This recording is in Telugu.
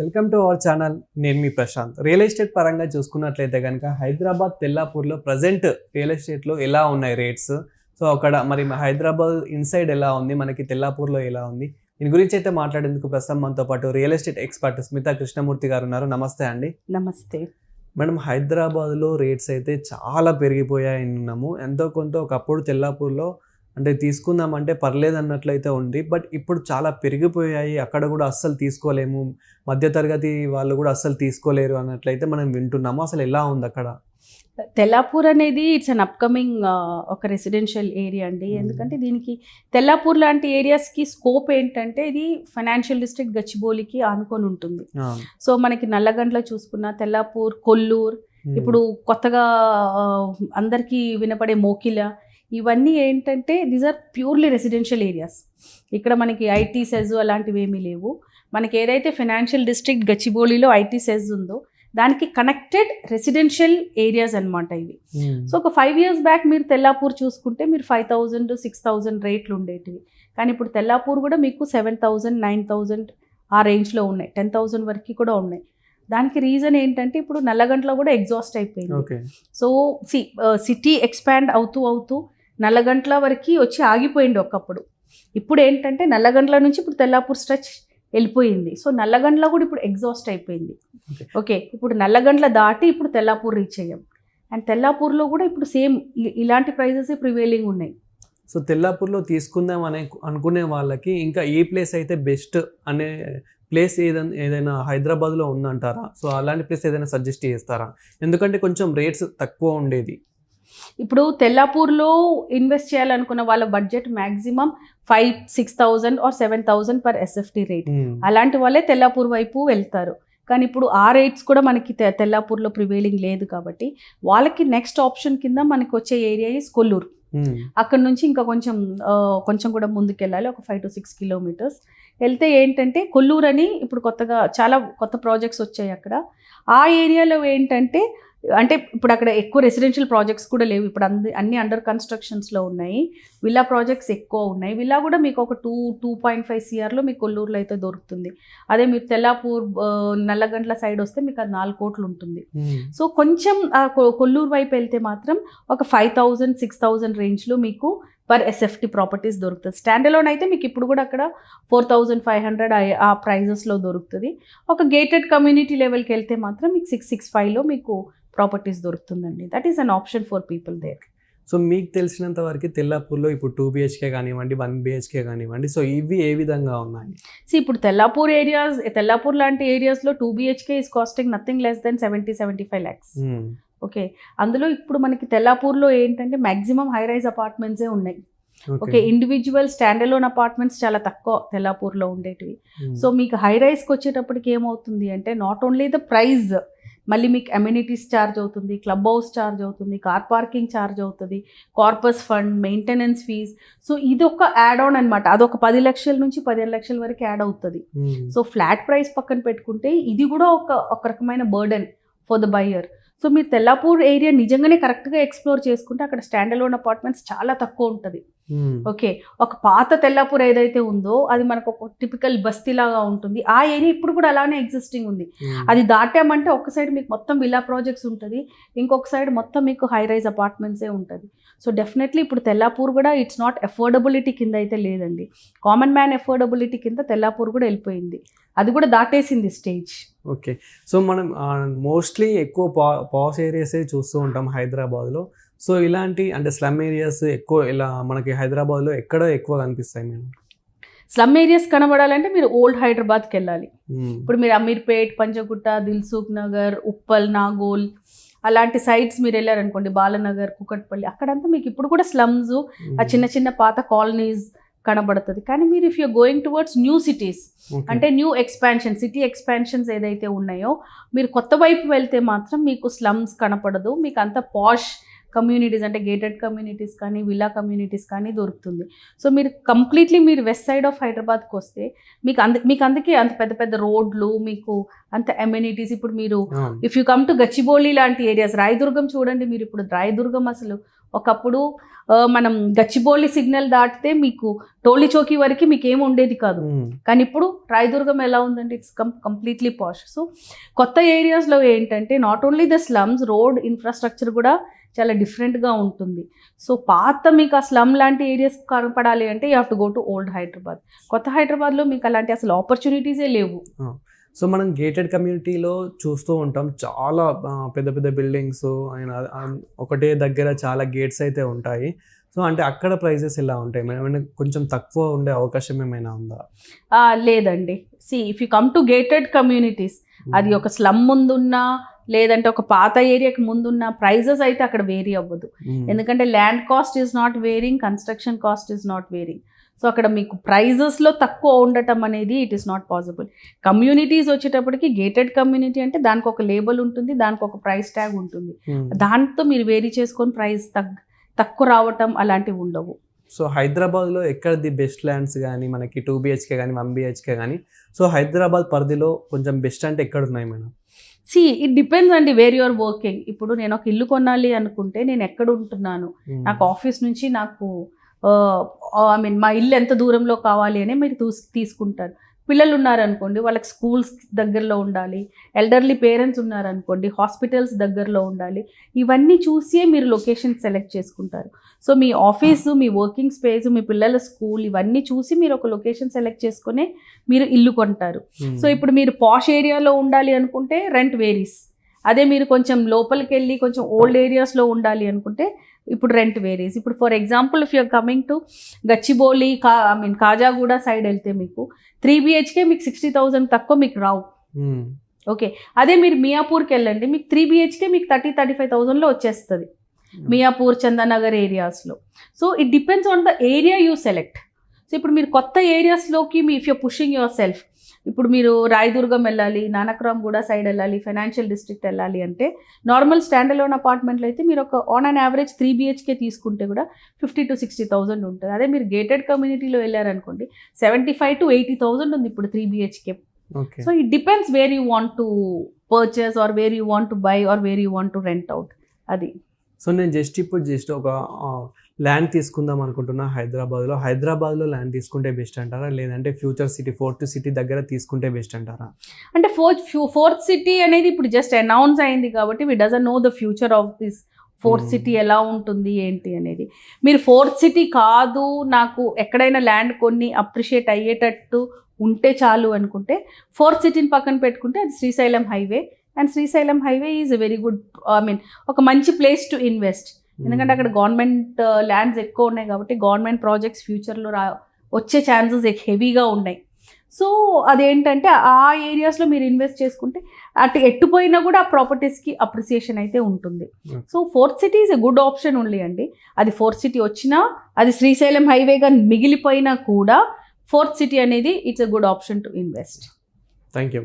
వెల్కమ్ టు అవర్ ఛానల్ నేను మీ ప్రశాంత్. రియల్ ఎస్టేట్ పరంగా చూసుకున్నట్లయితే కనుక హైదరాబాద్ తెల్లాపూర్లో ప్రజెంట్ రియల్ ఎస్టేట్లో ఎలా ఉన్నాయి రేట్స్ సో అక్కడ మరి హైదరాబాద్ ఇన్సైడ్ ఎలా ఉంది? మనకి తెల్లాపూర్లో ఎలా ఉంది? దీని గురించి అయితే మాట్లాడేందుకు ప్రస్తుతం మనతో పాటు real estate expert Smitha Krishnamurthy garu ఉన్నారు. నమస్తే అండి. నమస్తే. మేడం హైదరాబాద్లో రేట్స్ అయితే చాలా పెరిగిపోయాయి ఉన్నాము. ఎంతో కొంత ఒకప్పుడు తెల్లాపూర్లో అంటే తీసుకుందామంటే పర్లేదు అన్నట్లయితే ఉంది. బట్ ఇప్పుడు చాలా పెరిగిపోయాయి. అక్కడ కూడా అస్సలు తీసుకోలేము. మధ్యతరగతి వాళ్ళు కూడా అస్సలు తీసుకోలేరు అన్నట్లయితే మనం వింటున్నాము. అసలు ఎలా ఉంది అక్కడ? తెల్లాపూర్ అనేది ఇట్స్ అన్ అప్కమింగ్ ఒక రెసిడెన్షియల్ ఏరియా అండి. ఎందుకంటే దీనికి తెల్లాపూర్ లాంటి ఏరియాస్కి స్కోప్ ఏంటంటే ఇది ఫైనాన్షియల్ డిస్ట్రిక్ట్ గచ్చిబౌలికి ఆనుకొని ఉంటుంది. సో మనకి నల్లగండ్ల చూసుకున్న తెల్లాపూర్ కొల్లూర్ ఇప్పుడు కొత్తగా అందరికీ వినపడే మోకిల ఇవన్నీ ఏంటంటే these are purely residential areas ఇక్కడ మనకి ఐటీ సెజ్ అలాంటివి ఏమీ లేవు. మనకి ఏదైతే ఫైనాన్షియల్ డిస్ట్రిక్ట్ గచ్చిబౌలిలో ఐటీ సెజ్ ఉందో దానికి కనెక్టెడ్ రెసిడెన్షియల్ ఏరియాస్ అన్నమాట ఇవి. సో ఒక ఫైవ్ ఇయర్స్ బ్యాక్ మీరు తెల్లాపూర్ చూసుకుంటే మీరు ఫైవ్ థౌజండ్ సిక్స్ థౌజండ్ రేట్లు ఉండేటివి. కానీ ఇప్పుడు తెల్లాపూర్ కూడా మీకు సెవెన్ థౌజండ్ నైన్ థౌజండ్ ఆ రేంజ్లో ఉన్నాయి. టెన్ థౌజండ్ వరకు కూడా ఉన్నాయి. దానికి రీజన్ ఏంటంటే ఇప్పుడు నల్లగంటలో కూడా ఎగ్జాస్ట్ అయిపోయింది. సి సిటీ ఎక్స్పాండ్ అవుతూ అవుతూ నల్లగంట్ల వరకు వచ్చి ఆగిపోయింది ఒకప్పుడు. ఇప్పుడు ఏంటంటే నల్లగంట్ల నుంచి ఇప్పుడు తెల్లాపూర్ స్ట్రెచ్ వెళ్ళిపోయింది. సో నల్లగండ్ల కూడా ఇప్పుడు ఎగ్జాస్ట్ అయిపోయింది. ఓకే. ఇప్పుడు నల్లగండ్ల దాటి ఇప్పుడు తెల్లాపూర్ రీచ్ అయ్యాం. అండ్ తెల్లాపూర్లో కూడా ఇప్పుడు సేమ్ ఇలాంటి ప్రైజెస్ ప్రివేలింగ్ ఉన్నాయి. సో తెల్లాపూర్లో తీసుకుందాం అనే అనుకునే వాళ్ళకి ఇంకా ఏ ప్లేస్ అయితే బెస్ట్ అనే ప్లేస్ ఏదైనా ఏదైనా హైదరాబాద్లో ఉందంటారా? సో అలాంటి ప్లేస్ ఏదైనా సజెస్ట్ చేస్తారా? ఎందుకంటే కొంచెం రేట్స్ తక్కువ ఉండేది. ఇప్పుడు తెల్లాపూర్లో ఇన్వెస్ట్ చేయాలనుకున్న వాళ్ళ budget maximum five six thousand or seven thousand per SFT rate. Um, అలాంటి వాళ్ళే తెల్లాపూర్ వైపు వెళ్తారు. కానీ ఇప్పుడు ఆ రేట్స్ కూడా మనకి తెల్లాపూర్లో ప్రివేలింగ్ లేదు కాబట్టి వాళ్ళకి నెక్స్ట్ ఆప్షన్ కింద మనకి వచ్చే ఏరియా ఇస్ కొల్లూరు. ఉమ్, అక్కడ నుంచి ఇంకా కొంచెం కొంచెం కూడా ముందుకు వెళ్ళాలి ఒక ఫైవ్ టు సిక్స్ కిలోమీటర్స్. వెళ్తే ఏంటంటే కొల్లూరు అని ఇప్పుడు కొత్తగా చాలా కొత్త ప్రాజెక్ట్స్ వచ్చాయి అక్కడ. ఆ ఏరియాలో ఏంటంటే అంటే ఇప్పుడు అక్కడ ఎక్కువ రెసిడెన్షియల్ ప్రాజెక్ట్స్ కూడా లేవు. ఇప్పుడు అంది అన్ని అండర్ కన్స్ట్రక్షన్స్లో ఉన్నాయి. విల్లా ప్రాజెక్ట్స్ ఎక్కువ ఉన్నాయి. విల్లా కూడా మీకు ఒక టూ టూ పాయింట్ ఫైవ్ సిఆర్లో మీకు కొల్లూరులో అయితే దొరుకుతుంది. అదే మీరు తెల్లాపూర్ నల్లగంట్ల సైడ్ వస్తే మీకు అది నాలుగు కోట్లు ఉంటుంది. ఉమ్, సో కొంచెం కొల్లూరు వైపు వెళ్తే మాత్రం ఒక ఫైవ్ థౌజండ్ సిక్స్ థౌజండ్ రేంజ్లో మీకు పర్ ఎస్ఎఫ్టీ ప్రాపర్టీస్ దొరుకుతుంది. స్టాండ్ అలోన్ అయితే మీకు ఇప్పుడు కూడా అక్కడ ఫోర్ థౌజండ్ ఫైవ్ హండ్రెడ్ ఆ ప్రైజెస్లో దొరుకుతుంది. ఒక గేటెడ్ కమ్యూనిటీ లెవెల్కి వెళ్తే మాత్రం మీకు సిక్స్ సిక్స్ ఫైవ్లో మీకు ప్రాపర్టీస్ దొరుకుతుందండి. That is an option for people there so మీకు తెలిసినంత వరకు తెల్లాపూర్లో ఇప్పుడు టూ బిహెచ్కే కానివ్వండి వన్ బిహెచ్కే కానివ్వండి సో ఇవి ఏ విధంగా ఉన్నాయి? సో ఇప్పుడు తెల్లాపూర్ ఏరియాస్ తెల్లాపూర్ లాంటి ఏరియాస్లో two BHK is costing nothing less than seventy seventy five lakhs okay. అందులో ఇప్పుడు మనకి తెల్లాపూర్లో ఏంటంటే మ్యాక్సిమం హై రైజ్ అపార్ట్మెంట్సే ఉన్నాయి. Okay. Individual standalone apartments చాలా తక్కువ తెల్లాపూర్లో ఉండేటివి. ఉమ్, సో మీకు హై రైజ్కి వచ్చేటప్పటికి ఏమవుతుంది అంటే నాట్ ఓన్లీ ద ప్రైజ్ మళ్ళీ మీకు అమ్యూనిటీస్ ఛార్జ్ అవుతుంది క్లబ్ హౌస్ ఛార్జ్ అవుతుంది కార్ పార్కింగ్ ఛార్జ్ అవుతుంది corpus fund maintenance fees so ఇది ఒక యాడ్ ఆన్ అనమాట అదొక పది లక్షల నుంచి పదిహేను లక్షల వరకు యాడ్ అవుతుంది. ఉమ్, సో ఫ్లాట్ ప్రైస్ పక్కన పెట్టుకుంటే ఇది కూడా ఒక ఒక రకమైన burden for the buyer so మీరు తెల్లాపూర్ ఏరియా నిజంగానే కరెక్ట్గా ఎక్స్ప్లోర్ చేసుకుంటే అక్కడ స్టాండ్ అలోన్ అపార్ట్మెంట్స్ చాలా తక్కువ ఉంటుంది. ఓకే. ఒక పాత తెల్లాపూర్ ఏదైతే ఉందో అది మనకు ఒక టిపికల్ బస్తీలాగా ఉంటుంది. ఆ ఏరియా ఇప్పుడు కూడా అలానే ఎగ్జిస్టింగ్ ఉంది. అది దాటామంటే ఒక సైడ్ మీకు మొత్తం విల్లా ప్రాజెక్ట్స్ ఉంటుంది. ఇంకొక సైడ్ మొత్తం మీకు హై రైజ్ అపార్ట్మెంట్సే ఉంటుంది. సో డెఫినెట్లీ ఇప్పుడు తెల్లాపూర్ కూడా ఇట్స్ నాట్ అఫోర్డబిలిటీ కింద అయితే లేదండి. కామన్ మ్యాన్ అఫోర్డబిలిటీ కింద తెల్లాపూర్ కూడా వెళ్ళిపోయింది. అది కూడా దాటేసింది స్టేజ్. ఓకే. సో మనం మోస్ట్లీ ఎక్కువ పా పాస్ ఏరియాసే చూస్తూ ఉంటాం హైదరాబాద్లో. సో ఇలాంటి అంటే స్లమ్ ఏరియాస్ ఎక్కువ ఇలా మనకి హైదరాబాద్లో ఎక్కడ ఎక్కువ కనిపిస్తాయి మేము స్లమ్ ఏరియాస్ కనబడాలంటే మీరు ఓల్డ్ హైదరాబాద్కి వెళ్ళాలి. ఇప్పుడు మీరు అమీర్పేట్ పంచగుట్ట దిల్సుఖ్ నగర్ ఉప్పల్ నాగోల్ అలాంటి సైట్స్ మీరు వెళ్ళారనుకోండి బాలనగర్ కుకట్పల్లి అక్కడంతా మీకు ఇప్పుడు కూడా స్లమ్స్ ఆ చిన్న చిన్న పాత కాలనీస్ కనబడుతుంది. కానీ మీరు if you going towards new cities అంటే న్యూ ఎక్స్పాన్షన్ సిటీ ఎక్స్పాన్షన్స్ ఏదైతే ఉన్నాయో మీరు కొత్త వైపు వెళ్తే మాత్రం మీకు స్లమ్స్ కనపడదు. మీకు అంత పాష్ కమ్యూనిటీస్ అంటే గేటెడ్ కమ్యూనిటీస్ కానీ విల్లా కమ్యూనిటీస్ కానీ దొరుకుతుంది. సో మీరు కంప్లీట్లీ మీరు వెస్ట్ సైడ్ ఆఫ్ హైదరాబాద్కి వస్తే మీకు అంద మీకు అందుకే అంత పెద్ద పెద్ద రోడ్లు మీకు అంత అమ్యూనిటీస్ ఇప్పుడు మీరు if you come to Gachibowli లాంటి ఏరియాస్ రాయదుర్గం చూడండి మీరు ఇప్పుడు. రాయదుర్గం అసలు ఒకప్పుడు మనం గచ్చిబౌలి సిగ్నల్ దాటితే మీకు టోలీ చౌకీ వరకు మీకు ఏం ఉండేది కాదు. కానీ ఇప్పుడు రాయదుర్గం ఎలా ఉందంటే it's cum completely posh so కొత్త ఏరియాస్లో ఏంటంటే not only the slums road infrastructure కూడా చాలా డిఫరెంట్గా ఉంటుంది. సో పాత మీకు ఆ స్లమ్ లాంటి ఏరియాస్ కనపడాలి అంటే you have to go to old Hyderabad కొత్త హైదరాబాద్లో మీకు అలాంటి అసలు ఆపర్చునిటీసే లేవు. సో మనం గేటెడ్ కమ్యూనిటీలో చూస్తూ ఉంటాం. చాలా పెద్ద పెద్ద బిల్డింగ్స్ అండ్ ఆ- ఆ ఒకటే దగ్గర చాలా గేట్స్ అయితే ఉంటాయి. సో అంటే అక్కడ ప్రైజెస్ ఎలా ఉంటాయి? మనం ఏమైనా కొంచెం తక్కువ ఉండే అవకాశం ఏమైనా ఉందా? లేదండి. See if you come to gated communities అది ఒక స్లమ్ ముందున్నా లేదంటే ఒక పాత ఏరియాకి ముందున్న ప్రైజెస్ అయితే అక్కడ వేరీ అవ్వదు. మ్మ్. ఎందుకంటే land cost is not varying construction cost is not varying so అక్కడ మీకు ప్రైజెస్లో తక్కువ ఉండటం అనేది it is not possible communities వచ్చేటప్పటికి గేటెడ్ కమ్యూనిటీ అంటే దానికి ఒక లేబుల్ ఉంటుంది దానికి ఒక ప్రైస్ ట్యాగ్ ఉంటుంది. మ్మ్. దాంతో మీరు వేరీ చేసుకొని ప్రైస్ తగ్ తక్కువ రావటం అలాంటివి ఉండవు. సో హైదరాబాద్లో ఎక్కడ ది బెస్ట్ ల్యాండ్స్ కానీ మనకి టూ బిహెచ్కే కానీ వన్ బిహెచ్కే కానీ సో హైదరాబాద్ పరిధిలో కొంచెం బెస్ట్ అంటే ఎక్కడ ఉన్నాయి మేడం? సి ఇట్ డిపెండ్స్ అండి వేర్ యువర్ వర్కింగ్ ఇప్పుడు నేను ఒక ఇల్లు కొనాలి అనుకుంటే నేను ఎక్కడ ఉంటున్నాను? మ్మ్. నాకు ఆఫీస్ నుంచి నాకు ఐ మీన్ మా ఇల్లు ఎంత దూరంలో కావాలి అని మీరు తూస్ తీసుకుంటారు. పిల్లలు ఉన్నారనుకోండి వాళ్ళకి స్కూల్స్ దగ్గరలో ఉండాలి ఎల్డర్లీ పేరెంట్స్ ఉన్నారనుకోండి హాస్పిటల్స్ దగ్గరలో ఉండాలి ఇవన్నీ చూసే మీరు లొకేషన్ సెలెక్ట్ చేసుకుంటారు. సో మీ ఆఫీసు మీ వర్కింగ్ స్పేస్ మీ పిల్లల స్కూల్ ఇవన్నీ చూసి మీరు ఒక లొకేషన్ సెలెక్ట్ చేసుకునే మీరు ఇల్లు కొంటారు. సో ఇప్పుడు మీరు పాష్ ఏరియాలో ఉండాలి అనుకుంటే రెంట్ వేరీస్ అదే మీరు కొంచెం లోపలికి వెళ్ళి కొంచెం ఓల్డ్ ఏరియాస్లో ఉండాలి అనుకుంటే ఇప్పుడు రెంట్ వేరీస్ ఇప్పుడు for example if you're coming to Gachibowli కా ఐ మీన్ కాజాగూడ సైడ్ వెళ్తే మీకు త్రీ బిహెచ్కే మీకు సిక్స్టీ థౌజండ్ తక్కువ మీకు రావు. మ్మ్. ఓకే. అదే మీరు మియాపూర్కి వెళ్ళండి మీకు త్రీ బిహెచ్కే మీకు థర్టీ థర్టీ ఫైవ్ థౌజండ్లో వచ్చేస్తుంది. మియాపూర్ చందానగర్ ఏరియాస్లో so it depends on the area you select so ఇప్పుడు మీరు కొత్త ఏరియాస్లోకి మీ if you pushing yourself ఇప్పుడు మీరు రాయదుర్గం వెళ్ళాలి నానక్రామ్ కూడా సైడ్ వెళ్ళాలి ఫైనాన్షియల్ డిస్ట్రిక్ట్ వెళ్ళాలి అంటే నార్మల్ స్టాండ్ అలోన్ అపార్ట్మెంట్లో అయితే మీరు ఒక on an average three BHK తీసుకుంటే కూడా ఫిఫ్టీ టు సిక్స్టీ థౌసండ్ ఉంటుంది. అదే మీరు గేటెడ్ కమ్యూనిటీలో వెళ్ళారనుకోండి seventy five to eighty thousand ఉంది ఇప్పుడు three BHK okay so it depends where you want to purchase or where you want to buy or where you want to rent out అది. సో నేను జస్ట్ ఇప్పుడు జస్ట్ ఒక ల్యాండ్ తీసుకుందాం అనుకుంటున్నా హైదరాబాద్లో. హైదరాబాద్లో ల్యాండ్ తీసుకుంటే బెస్ట్ అంటారా? లేదంటే ఫ్యూచర్ సిటీ ఫోర్త్ సిటీ దగ్గర తీసుకుంటే బెస్ట్ అంటారా? అంటే ఫోర్త్ ఫోర్త్ సిటీ అనేది ఇప్పుడు జస్ట్ అనౌన్స్ అయింది కాబట్టి we doesn't know the future of this fourth. City ఎలా ఉంటుంది ఏంటి అనేది. మీరు ఫోర్త్ సిటీ కాదు నాకు ఎక్కడైనా ల్యాండ్ కొన్ని అప్రిషియేట్ అయ్యేటట్టు ఉంటే చాలు అనుకుంటే ఫోర్త్ సిటీని పక్కన పెట్టుకుంటే అది Srisailam highway and Srisailam highway is very good I mean ఒక మంచి ప్లేస్ టు ఇన్వెస్ట్ ఎందుకంటే అక్కడ గవర్నమెంట్ ల్యాండ్స్ ఎక్కువ ఉన్నాయి కాబట్టి గవర్నమెంట్ ప్రాజెక్ట్స్ ఫ్యూచర్లో రా వచ్చే ఛాన్సెస్ హెవీగా ఉన్నాయి. సో అదేంటంటే ఆ ఏరియాస్లో మీరు ఇన్వెస్ట్ చేసుకుంటే అటు ఎట్టుపోయినా కూడా ఆ ప్రాపర్టీస్కి అప్రిసియేషన్ అయితే ఉంటుంది. So fourth city is a good option only అండి. అది ఫోర్త్ సిటీ వచ్చినా అది శ్రీశైలం హైవేగా మిగిలిపోయినా కూడా ఫోర్త్ సిటీ అనేది it's a good option to invest thank you